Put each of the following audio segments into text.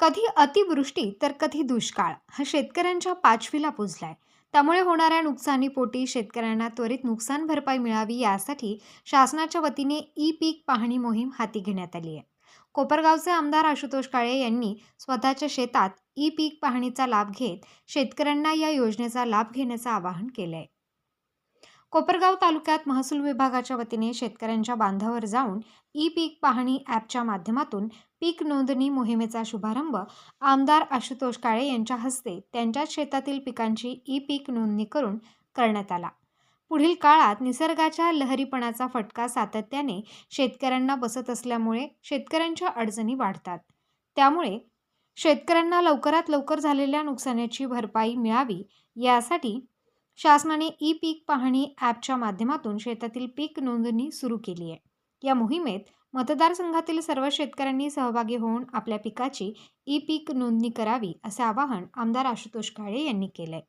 कधी अतिवृष्टी तर कधी दुष्काळ हा शेतकऱ्यांच्या पाचवीला पुजलाय. त्यामुळे होणाऱ्या नुकसानीपोटी शेतकऱ्यांना त्वरित नुकसान भरपाई मिळावी यासाठी शासनाच्या वतीने ई पीक पाहणी मोहीम हाती घेण्यात आली आहे. कोपरगावचे आमदार आशुतोष काळे यांनी स्वतःच्या शेतात ई पीक पाहणीचा लाभ घेत शेतकऱ्यांना या योजनेचा लाभ घेण्याचं आवाहन केलं आहे कोपरगाव तालुक्यात महसूल विभागाच्या वतीने शेतकऱ्यांच्या बांधावर जाऊन ई पीक पाहणी ॲपच्या माध्यमातून पीक नोंदणी मोहिमेचा शुभारंभ आमदार आशुतोष काळे यांच्या हस्ते त्यांच्या शेतातील पिकांची ई पीक नोंदणी करून करण्यात आला. पुढील काळात निसर्गाच्या लहरीपणाचा फटका सातत्याने शेतकऱ्यांना बसत असल्यामुळे शेतकऱ्यांच्या अडचणी वाढतात. त्यामुळे शेतकऱ्यांना लवकरात लवकर झालेल्या नुकसानाची भरपाई मिळावी यासाठी शासनाने ई पीक पाहणी ॲपच्या माध्यमातून शेतातील पीक नोंदणी सुरू केली आहे. या मोहिमेत मतदारसंघातील सर्व शेतकऱ्यांनी सहभागी होऊन आपल्या पिकाची ई पीक नोंदणी करावी असे आवाहन आमदार आशुतोष काळे यांनी केले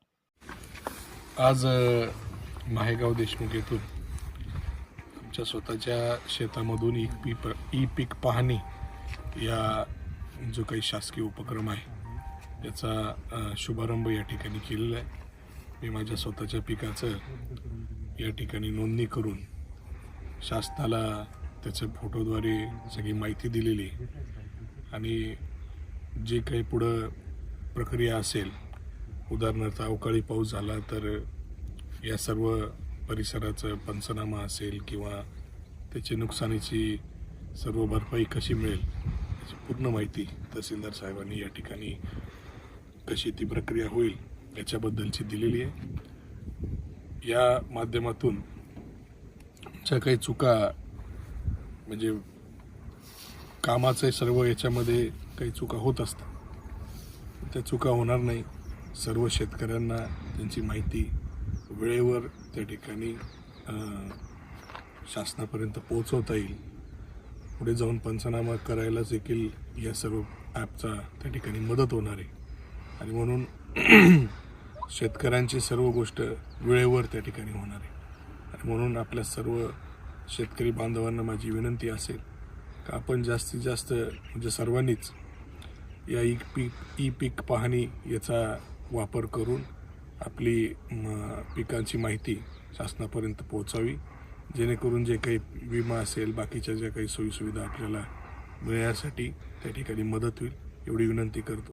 आज माहेगाव देशमुख येथून आमच्या स्वतःच्या शेतामधून ई पीक ई पीक पाहणी या जो काही शासकीय उपक्रम आहे याचा शुभारंभ या ठिकाणी केलेला आहे. मी माझ्या स्वतःच्या पिकाचं या ठिकाणी नोंदणी करून शासनाला त्याचं फोटोद्वारे सगळी माहिती दिलेली आणि जे काही पुढं प्रक्रिया असेल उदाहरणार्थ अवकाळी पाऊस झाला तर या सर्व परिसराचं पंचनामा असेल किंवा त्याची नुकसानीची सर्व भरपाई कशी मिळेल याची पूर्ण माहिती तहसीलदार साहेबांनी या ठिकाणी कशी ती प्रक्रिया होईल याच्याबद्दलची दिलेली आहे. या माध्यमातून ज्या काही चुका म्हणजे कामाचे सर्व याच्यामध्ये काही चुका होत असतात त्या चुका होणार नाही. सर्व शेतकऱ्यांना त्यांची माहिती वेळेवर त्या ठिकाणी शासनापर्यंत पोहोचवता येईल. पुढे जाऊन पंचनामा करायला देखील या सर्व ॲपचा त्या ठिकाणी मदत होणार आहे. आणि म्हणून शेतकऱ्यांची सर्व गोष्ट वेळेवर त्या ठिकाणी होणार आहे. आणि म्हणून आपल्या सर्व शेतकरी बांधवांना माझी विनंती असेल का आपण जास्तीत जास्त म्हणजे सर्वांनीच या ई पीक ई पीक पाहणी याचा वापर करून आपली म, पिकांची माहिती शासनापर्यंत पोहोचावी. जेणेकरून जे काही विमा असेल बाकीच्या ज्या काही सोयीसुविधा आपल्याला मिळण्यासाठी त्या ठिकाणी मदत होईल एवढी विनंती करतो.